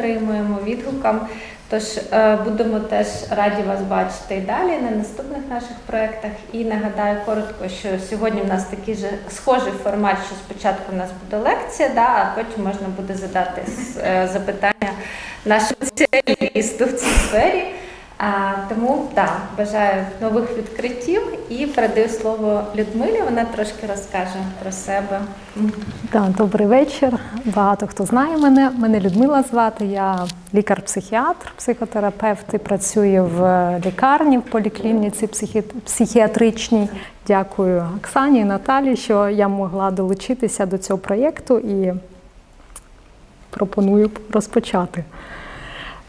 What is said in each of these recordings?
отримуємо відгукам. Тож е, будемо теж раді вас бачити і далі на наступних наших проєктах. І нагадаю коротко, що сьогодні в нас такий же схожий формат, що спочатку в нас буде лекція, да, а потім можна буде задати е, запитання нашому спеціалісту в цій сфері. Тому так, бажаю нових відкриттів і передаю слово Людмилі. Вона трошки розкаже про себе. Да, добрий вечір. Багато хто знає мене. Мене Людмила звати. Я лікар-психіатр, психотерапевт і працюю в лікарні в поліклініці психі... психіатричній. Дякую Оксані і Наталі, що я могла долучитися до цього проєкту і пропоную розпочати.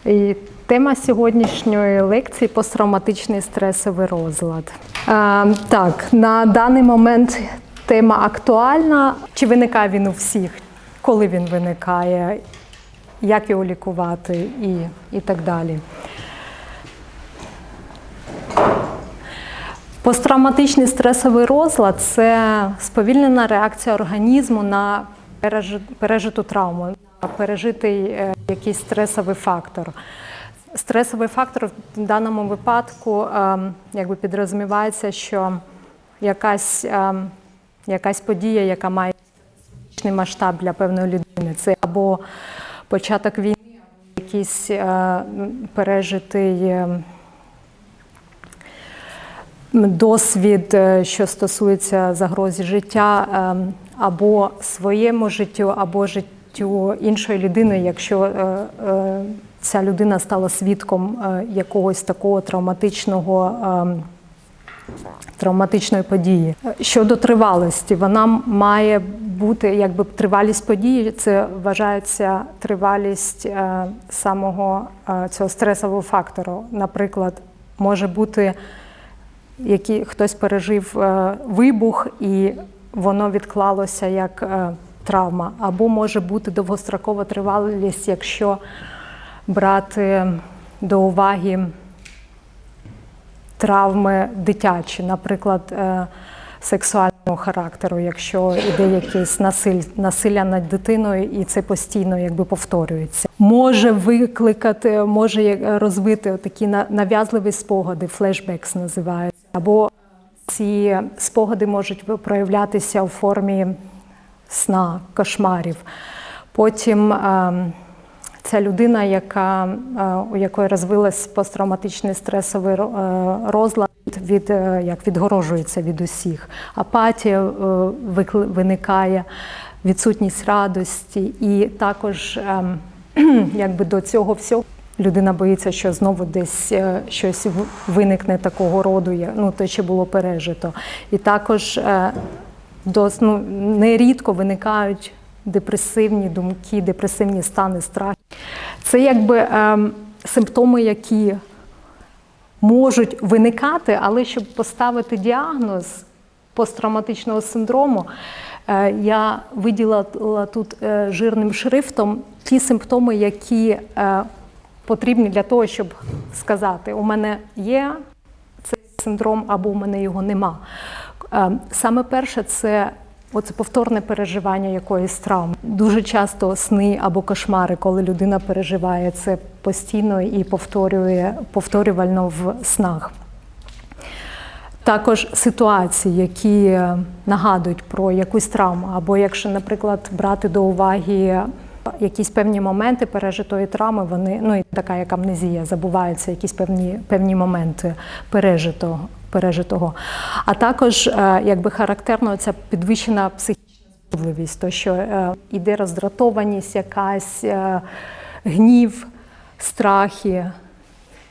І Тема сьогоднішньої лекції посттравматичний стресовий розлад. Е, так, на даний момент тема актуальна. Чи виникає він у всіх? Коли він виникає, як його лікувати і, і так далі. Посттравматичний стресовий розлад це сповільнена реакція організму на пережиту травму, на пережитий е, якийсь стресовий фактор. Стресовий фактор в даному випадку ем, якби підрозумівається, що якась, ем, якась подія, яка має масштаб для певної людини, це або початок війни, або якийсь е, пережитий ем, досвід, е, що стосується загрози життя, або своєму життю, або життю іншої людини, якщо е, ця людина стала свідком е, якогось такого травматичного. Ем, травматичної події. Щодо тривалості, вона має бути, якби тривалість події, це вважається тривалість е, самого е, цього стресового фактору. Наприклад, може бути який хтось пережив вибух і воно відклалося як травма, або може бути довгострокова тривалість, якщо брати до уваги травми дитячі, наприклад, е, сексуального характеру, якщо йде якесь насиль, насилля над дитиною, і це постійно якби повторюється, може викликати, може розвити такі нав'язливі спогади, флешбекс називаються, або ці спогади можуть проявлятися у формі сна, кошмарів. Потім ем, це людина, яка, е, у якої розвилась посттравматичний стресовий е, розлад, від е, як відгорожується від усіх. Апатія виникає, відсутність радості, і також ем, якби до цього всього. Людина боїться, що знову десь щось виникне такого роду, ну те, що було пережито. І також дос, ну, нерідко виникають депресивні думки, депресивні стани, страхи. Це якби е, симптоми, які можуть виникати, але щоб поставити діагноз посттравматичного синдрому, е, я виділила тут е, жирним шрифтом ті симптоми, які е, потрібні для того, щоб сказати, у мене є цей синдром або у мене його нема. Е, саме перше це Оце повторне переживання якоїсь травми. Дуже часто сни або кошмари, коли людина переживає це постійно і повторює повторювально в снах. Також ситуації, які нагадують про якусь травму, або якщо, наприклад, брати до уваги якісь певні моменти пережитої травми, вони ну і така як амнезія, забуваються якісь певні певні моменти пережитого пережитого. А також е, якби характерно ця підвищена психічна збудливість, то що е, іде роздратованість, якась е, гнів, страхи.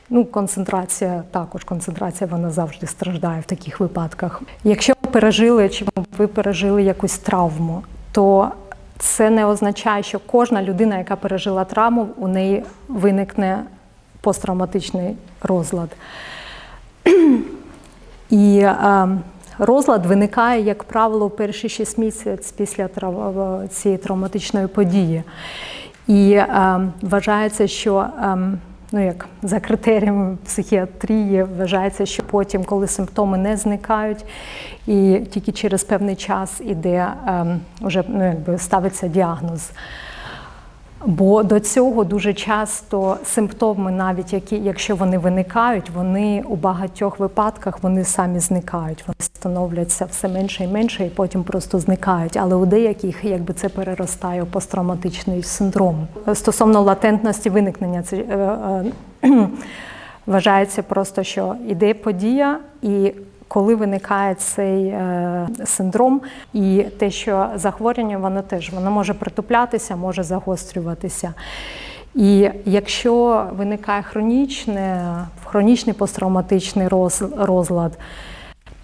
Ну, концентрація також концентрація вона завжди страждає в таких випадках. Якщо ви пережили чи ви пережили якусь травму, то це не означає, що кожна людина, яка пережила травму, у неї виникне посттравматичний розлад. І е, розлад виникає, як правило, в перші 6 місяців після трав... цієї травматичної події. І е, вважається, що е, ну як за критеріями психіатрії, вважається, що потім, коли симптоми не зникають, і тільки через певний час іде, вже ну, якби ставиться діагноз. Бо до цього дуже часто симптоми, навіть які, якщо вони виникають, вони у багатьох випадках вони самі зникають. Вони становляться все менше і менше, і потім просто зникають. Але у деяких якби це переростає у посттравматичний синдром. Стосовно латентності виникнення, це е, е, вважається просто, що іде подія і. Коли виникає цей е, синдром, і те, що захворювання, воно теж воно може притуплятися, може загострюватися. І якщо виникає хронічне, хронічний посттравматичний розлад,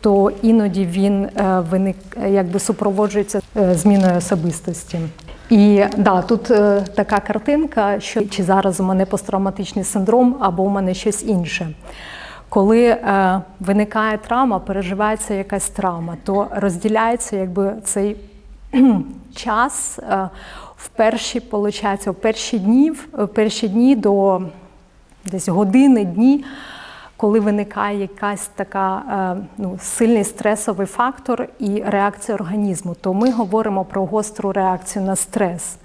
то іноді він е, виник, якби супроводжується е, зміною особистості. І да, тут е, така картинка, що чи зараз у мене посттравматичний синдром, або у мене щось інше. Коли е, виникає травма, переживається якась травма, то розділяється якби цей час е, в перші, в перші дні, в перші дні до десь години, дні, коли виникає якась така е, ну, сильний стресовий фактор і реакція організму, то ми говоримо про гостру реакцію на стрес.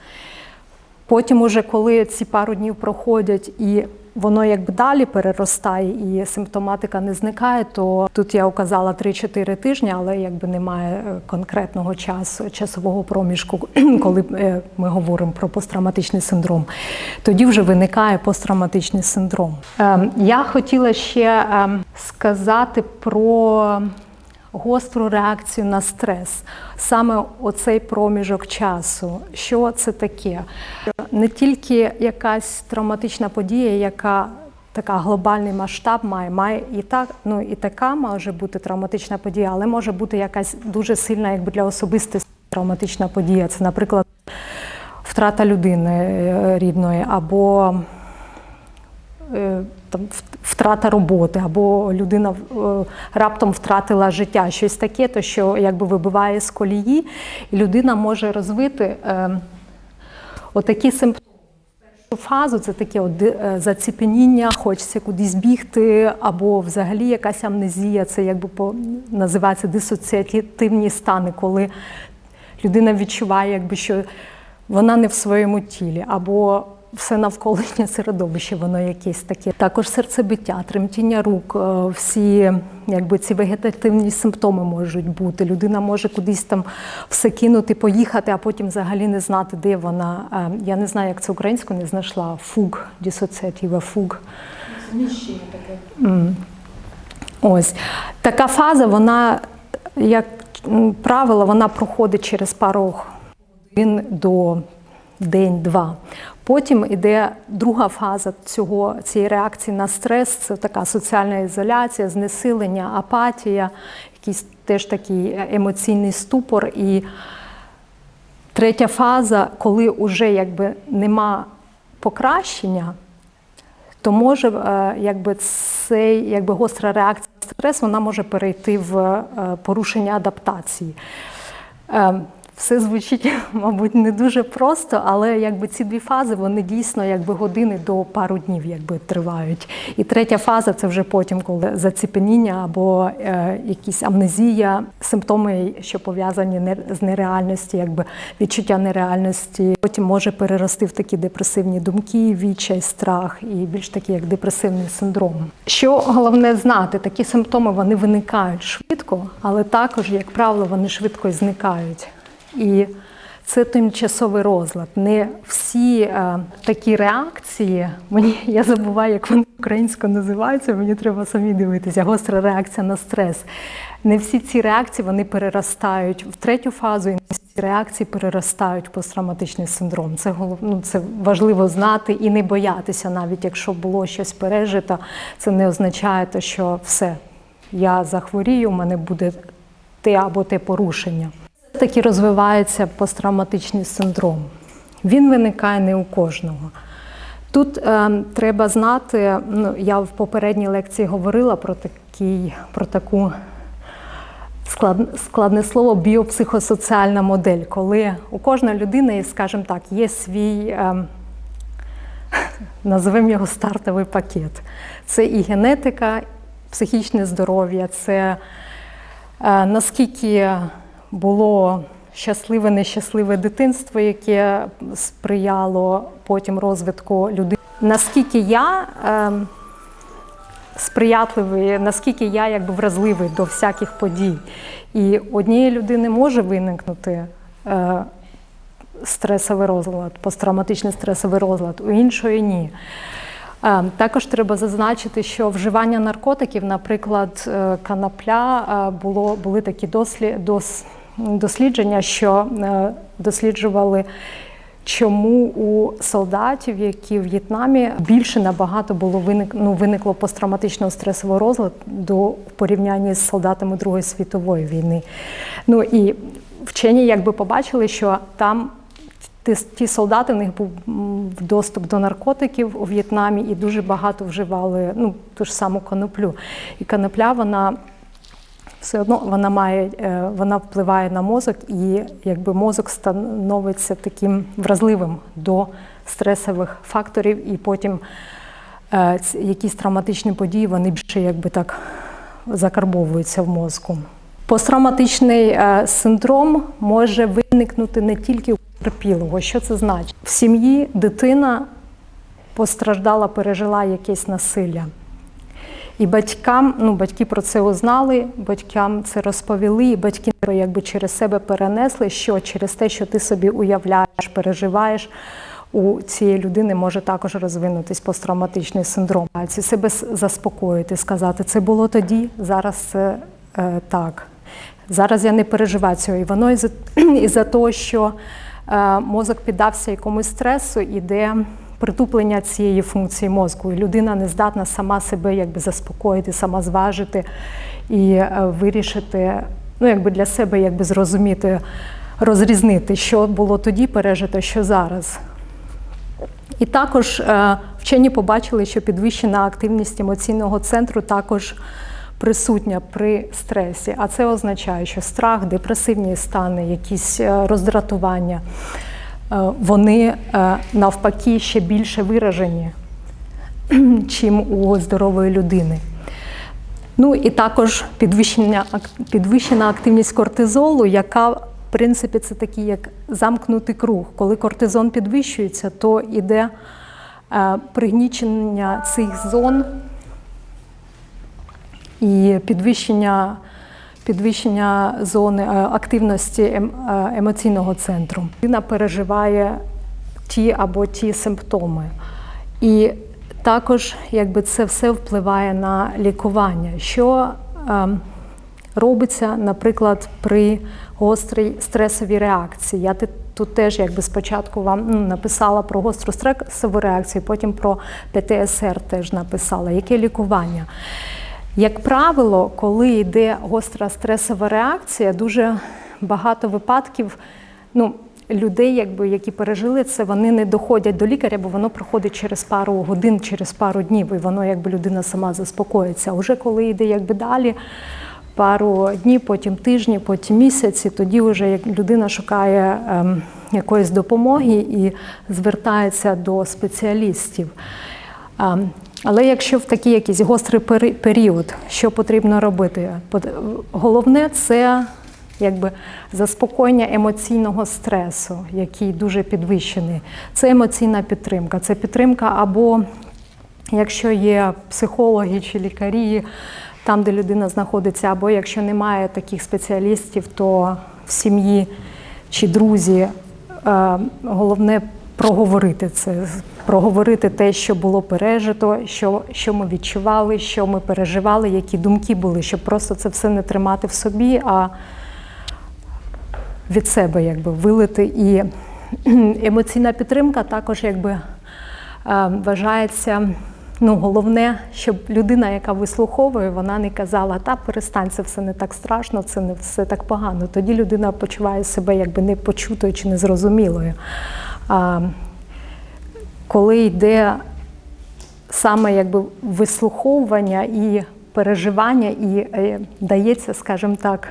Потім, уже коли ці пару днів проходять і воно якби далі переростає і симптоматика не зникає, то тут я указала 3-4 тижні, але якби немає е, конкретного часу, часового проміжку, коли е, ми говоримо про посттравматичний синдром. Тоді вже виникає посттравматичний синдром. Ем, Я хотіла ще ем, сказати про гостру реакцію на стрес. Саме оцей проміжок часу. Що це таке? Не тільки якась травматична подія, яка така глобальний масштаб має, має і так, ну і така може бути травматична подія, але може бути якась дуже сильна, якби для особистості травматична подія. Це, наприклад, втрата людини е, рідної або е, там втрата роботи, або людина е, раптом втратила життя, щось таке, то що якби вибиває з колії, і людина може розвити е, отакі симптоми. Фазу це таке от е, заціпеніння, хочеться кудись бігти, або взагалі якась амнезія, це якби по називається дисоціативні стани, коли людина відчуває, якби що вона не в своєму тілі, або все навколишнє середовище, воно якесь таке. Також серцебиття, тремтіння рук, е, всі якби ці вегетативні симптоми можуть бути. Людина може кудись там все кинути, поїхати, а потім взагалі не знати, де вона. Е, Я не знаю, як це українською не знайшла. Фуг, дисоціатива, фуг. Зміщення таке. Ось така фаза, вона, як правило, вона проходить через пару годин до день-два. Потім іде друга фаза цього, цієї реакції на стрес, це така соціальна ізоляція, знесилення, апатія, якийсь теж такий емоційний ступор. І третя фаза, коли вже якби нема покращення, то може е, якби цей якби гостра реакція на стрес, вона може перейти в е, порушення адаптації. Все звучить, мабуть, не дуже просто, але якби ці дві фази вони дійсно якби години до пару днів якби тривають. І третя фаза це вже потім, коли заціпеніння або е, якісь амнезія, симптоми, що пов'язані не- з нереальністю, якби відчуття нереальності. Потім може перерости в такі депресивні думки, відчай, страх і більш такі як депресивний синдром. Що головне знати, такі симптоми вони виникають швидко, але також, як правило, вони швидко і зникають. І це тимчасовий розлад. Не всі е, такі реакції, мені я забуваю, як вони українською називаються, мені треба самі дивитися. Гостра реакція на стрес. Не всі ці реакції вони переростають в третю фазу, і не всі реакції переростають в посттравматичний синдром. Це ну, це важливо знати і не боятися, навіть якщо було щось пережито, це не означає, те, що все, я захворію, у мене буде те або те порушення. Таки розвивається посттравматичний синдром. Він виникає не у кожного. Тут е, треба знати, ну, я в попередній лекції говорила про, такий, про таку склад, складне слово біопсихосоціальна модель, коли у кожної людини, скажімо так, є свій, е, називаємо його стартовий пакет. Це і генетика, психічне здоров'я, це е, наскільки було щасливе, нещасливе дитинство, яке сприяло потім розвитку людини. Наскільки я е, сприятливий, наскільки я якби вразливий до всяких подій. І однієї людини може виникнути е, стресовий розлад, посттравматичний стресовий розлад, у іншої ні. Е, Також треба зазначити, що вживання наркотиків, наприклад, е, канапля, е, було, були такі дослі, дос, дослідження, що е, досліджували, чому у солдатів, які в В'єтнамі, більше набагато було виник, ну, виникло посттравматичного стресового розладу в порівнянні з солдатами Другої світової війни. Ну і вчені якби побачили, що там Ті, ті солдати, в них був доступ до наркотиків у В'єтнамі і дуже багато вживали ну, ту ж саму коноплю. І конопля, вона все одно вона має, е, вона впливає на мозок, і якби мозок становиться таким вразливим до стресових факторів, і потім е, якісь травматичні події вони більше якби так закарбовуються в мозку. Посттравматичний е, синдром може виникнути не тільки у потерпілого. Що це значить? В сім'ї дитина постраждала, пережила якесь насилля. І батькам, ну батьки про це узнали, батькам це розповіли, і батьки якби через себе перенесли, що через те, що ти собі уявляєш, переживаєш, у цієї людини може також розвинутись посттравматичний синдром. А ці себе заспокоїти, сказати, це було тоді, зараз це е, так. Зараз я не переживаю цього. І воно із-за, із-за того, що е, мозок піддався якомусь стресу, іде притуплення цієї функції мозку. І людина не здатна сама себе якби заспокоїти, сама зважити і е, вирішити, ну якби для себе якби зрозуміти, розрізнити, що було тоді пережито, що зараз. І також е, вчені побачили, що підвищена активність емоційного центру також присутня при стресі. А це означає, що страх, депресивні стани, якісь е, роздратування, вони е, навпаки ще більше виражені, чим у здорової людини. Ну і також підвищення, підвищена активність кортизолу, яка в принципі це такий як замкнутий круг. Коли кортизон підвищується, то іде е, пригнічення цих зон і підвищення, підвищення зони е, активності ем- е, емоційного центру. Людина переживає ті або ті симптоми. І також якби це все впливає на лікування. Що ем, робиться, наприклад, при гострій стресовій реакції. Я тут теж якби спочатку вам ну, написала про гостру стресову реакцію, потім про ПТСР теж написала. Яке лікування? Як правило, коли йде гостра стресова реакція, дуже багато випадків. Ну, Людей, якби, які пережили це, вони не доходять до лікаря, бо воно проходить через пару годин, через пару днів, і воно якби людина сама заспокоїться. А вже коли йде якби далі, пару днів, потім тижні, потім місяці, тоді вже як людина шукає ем, якоїсь допомоги і звертається до спеціалістів. Але якщо в такий якийсь гострий період, що потрібно робити? Головне це якби заспокоєння емоційного стресу, який дуже підвищений. Це емоційна підтримка. Це підтримка або якщо є психологи чи лікарі, там, де людина знаходиться, або якщо немає таких спеціалістів, то в сім'ї чи друзі е, головне проговорити це, проговорити те, що було пережито, що, що ми відчували, що ми переживали, які думки були, щоб просто це все не тримати в собі, а від себе якби вилити. І емоційна підтримка також якби е, вважається. Ну, головне, щоб людина, яка вислуховує, вона не казала, та перестань, це все не так страшно, це не все так погано. Тоді людина почуває себе якби не почутою чи незрозумілою. Коли йде саме якби вислуховування і переживання, і е, дається, скажімо так,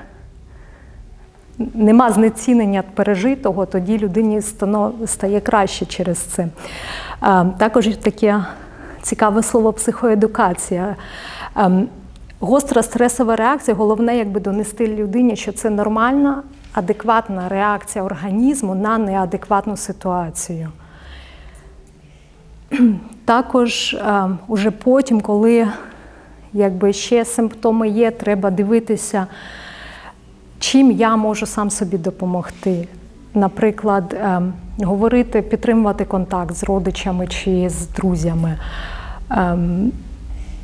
нема знецінення пережитого, тоді людині стає краще через це. Також таке цікаве слово психоедукація. Ем, Гостра стресова реакція, головне, якби донести людині, що це нормально, адекватна реакція організму на неадекватну ситуацію. Також е, уже потім, коли якби ще симптоми є, треба дивитися, чим я можу сам собі допомогти. Наприклад, е, говорити, підтримувати контакт з родичами чи з друзями, е,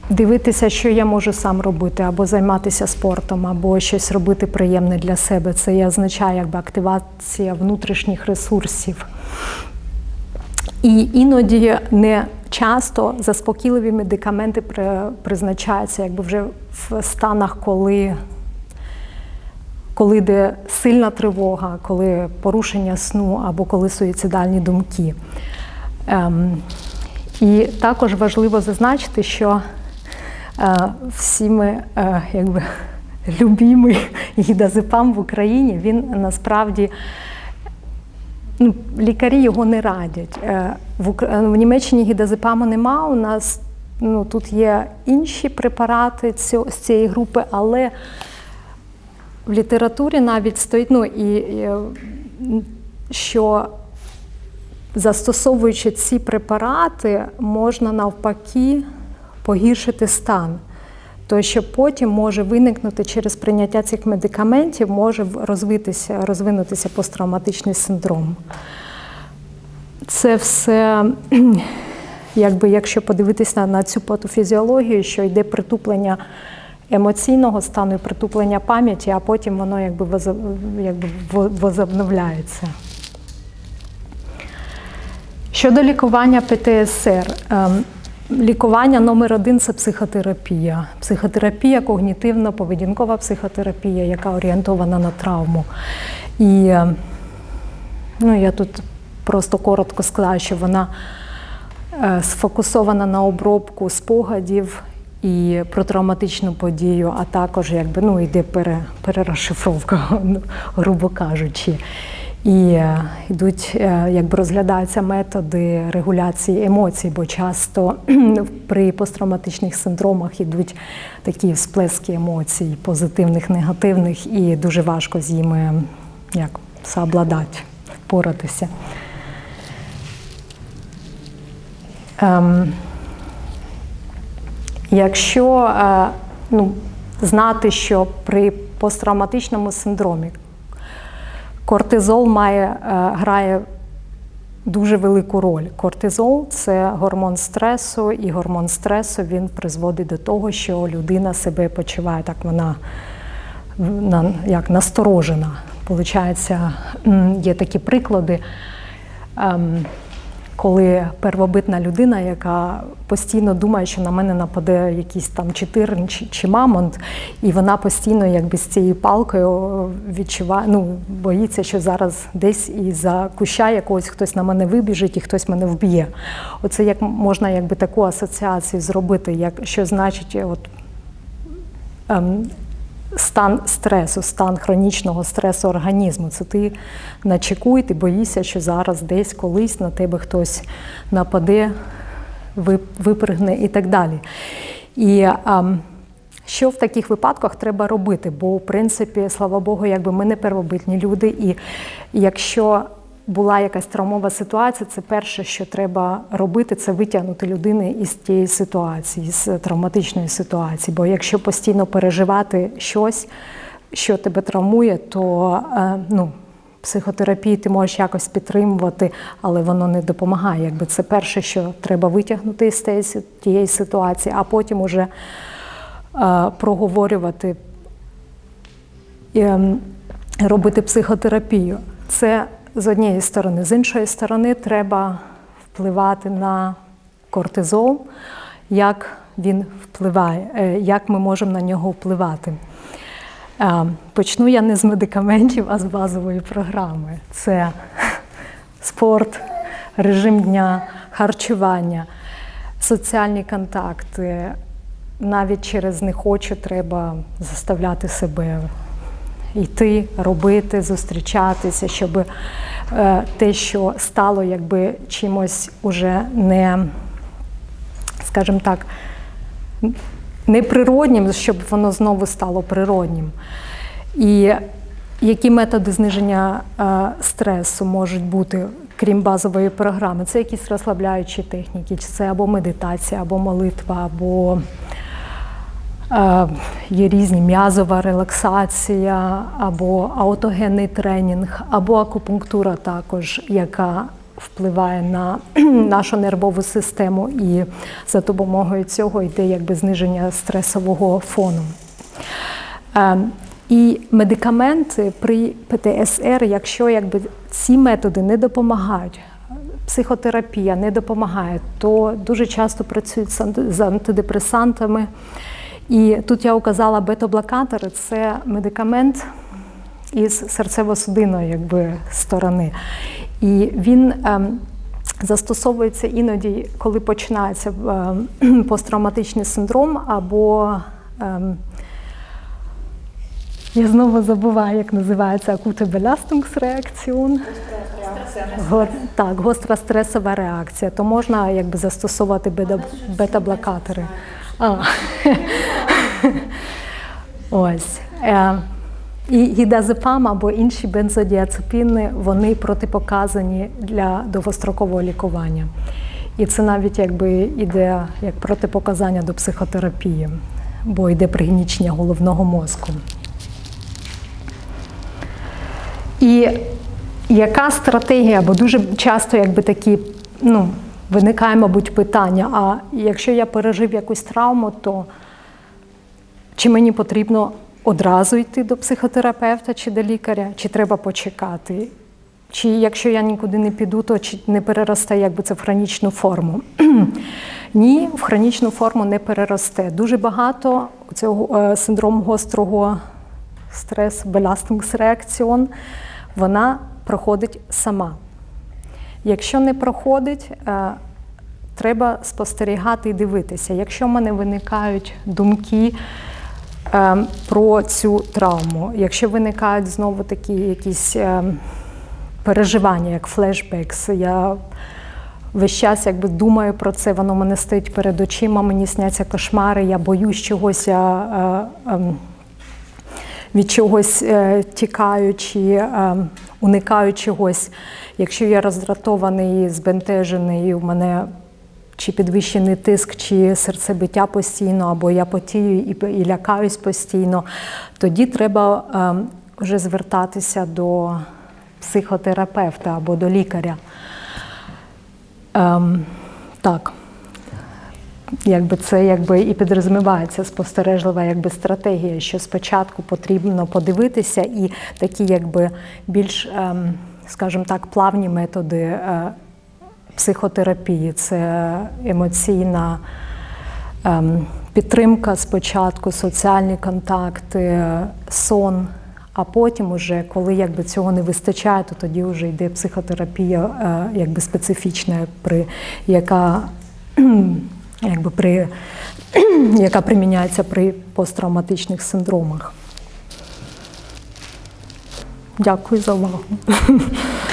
дивитися, що я можу сам робити, або займатися спортом, або щось робити приємне для себе. Це і означає якби активація внутрішніх ресурсів. І іноді не часто заспокійливі медикаменти призначаються якби вже в станах, коли, коли йде сильна тривога, коли порушення сну або коли суїцидальні думки. Ем, і також важливо зазначити, що е, всі ми е, якби, любимий гідазепам в Україні, він насправді ну, лікарі його не радять. Е, В, Ук- в Німеччині гідазепаму нема. У нас ну, тут є інші препарати з цієї групи, але в літературі навіть стоїть, ну і е, що застосовуючи ці препарати, можна навпаки погіршити стан. То, що потім може виникнути через прийняття цих медикаментів, може розвитися, розвинутися посттравматичний синдром. Це все, якби, якщо подивитися на цю патофізіологію, що йде притуплення емоційного стану і притуплення пам'яті, а потім воно якби, якби возобновляється. Щодо лікування ПТСР, ем, лікування номер один це психотерапія. Психотерапія, когнітивно-поведінкова психотерапія, яка орієнтована на травму. І ну, я тут просто коротко сказала, що вона е, сфокусована на обробку спогадів і про травматичну подію, а також якби, ну, йде пере, перерозшифровка, грубо кажучи. І е, йдуть, е, якби розглядаються методи регуляції емоцій, бо часто при посттравматичних синдромах йдуть такі всплески емоцій, позитивних, негативних, і дуже важко з ними як, сообладати, впоратися. Ем, якщо е, ну, знати, що при посттравматичному синдромі кортизол має, е, грає дуже велику роль. Кортизол це гормон стресу, і гормон стресу він призводить до того, що людина себе почуває так, вона як насторожена. Получається, є такі приклади. Коли первобитна людина, яка постійно думає, що на мене нападе якийсь там чотирин чи, чи мамонт, і вона постійно якби з цією палкою відчуває, ну, боїться, що зараз десь із за куща якогось хтось на мене вибіжить і хтось мене вб'є. Оце як можна якби таку асоціацію зробити, як що значить, от ем, стан стресу, стан хронічного стресу організму. Це ти на чеку, і ти боїшся, що зараз десь колись на тебе хтось нападе, ви- випригне і так далі. І а, що в таких випадках треба робити? Бо, в принципі, слава Богу, якби ми не первобитні люди, і якщо була якась травмова ситуація, це перше, що треба робити, це витягнути людину із тієї ситуації, з травматичної ситуації. Бо якщо постійно переживати щось, що тебе травмує, то е, ну, психотерапії ти можеш якось підтримувати, але воно не допомагає. Якби це перше, що треба витягнути з тієї ситуації, а потім уже е, проговорювати ем, робити психотерапію. Це з однієї сторони. З іншої сторони, треба впливати на кортизол, як він впливає, е, як ми можемо на нього впливати. Е, Почну я не з медикаментів, а з базової програми. Це спорт, режим дня, харчування, соціальні контакти. Навіть через не хочу треба заставляти себе йти, робити, зустрічатися, щоб е, те, що стало якби чимось уже не, скажімо так, неприроднім, щоб воно знову стало природнім. І Які методи зниження е, стресу можуть бути, крім базової програми? Це якісь розслабляючі техніки, чи це або медитація, або молитва, або є різні м'язова релаксація, або аутогенний тренінг, або акупунктура також, яка впливає на нашу нервову систему, і за допомогою цього йде якби зниження стресового фону. Е, І медикаменти при ПТСР, якщо якби ці методи не допомагають, психотерапія не допомагає, то дуже часто працюють з антидепресантами. І тут я указала бета-блокатори це медикамент із серцево-судинної якби, сторони. І він ем, застосовується іноді, коли починається ем, посттравматичний синдром або ем, я знову забуваю, як називається акуте Belastungsreaktion. Го- Так, гостра стресова реакція. То можна якби застосовувати бета- бета-блокатори. Ось. Е, І гідазепам або інші бензодіацепіни, вони протипоказані для довгострокового лікування. І це навіть якби іде як протипоказання до психотерапії, бо йде пригнічення головного мозку. І яка стратегія, бо дуже часто якби такі, ну, виникає, мабуть, питання: а якщо я пережив якусь травму, то чи мені потрібно одразу йти до психотерапевта чи до лікаря, чи треба почекати? Чи якщо я нікуди не піду, то не переросте якби це в хронічну форму? Ні, в хронічну форму не переросте. Дуже багато цього е, синдрому гострого стрес беластингсреакціон, вона проходить сама. Якщо не проходить, е, треба спостерігати і дивитися. Якщо в мене виникають думки про цю травму, якщо виникають знову такі якісь е, переживання, як флешбекс, я весь час якби думаю про це, воно мене стоїть перед очима, мені сняться кошмари, я боюсь чогось. Я, е, ем, від чогось е, тікаю чи е, уникаю чогось. Якщо я роздратований, збентежений, в мене чи підвищений тиск, чи серцебиття постійно, або я потію і, і лякаюсь постійно, тоді треба е, вже звертатися до психотерапевта або до лікаря. Ем, так якби це якби і підрозумівається спостережлива якби стратегія, що спочатку потрібно подивитися, і такі якби більш, ем, скажімо так, плавні методи е, психотерапії, це емоційна ем, підтримка спочатку, соціальні контакти, сон. А потім, уже, коли якби цього не вистачає, то тоді вже йде психотерапія е, якби специфічна, при яка якби при, яка приміняється при посттравматичних синдромах. Дякую за увагу.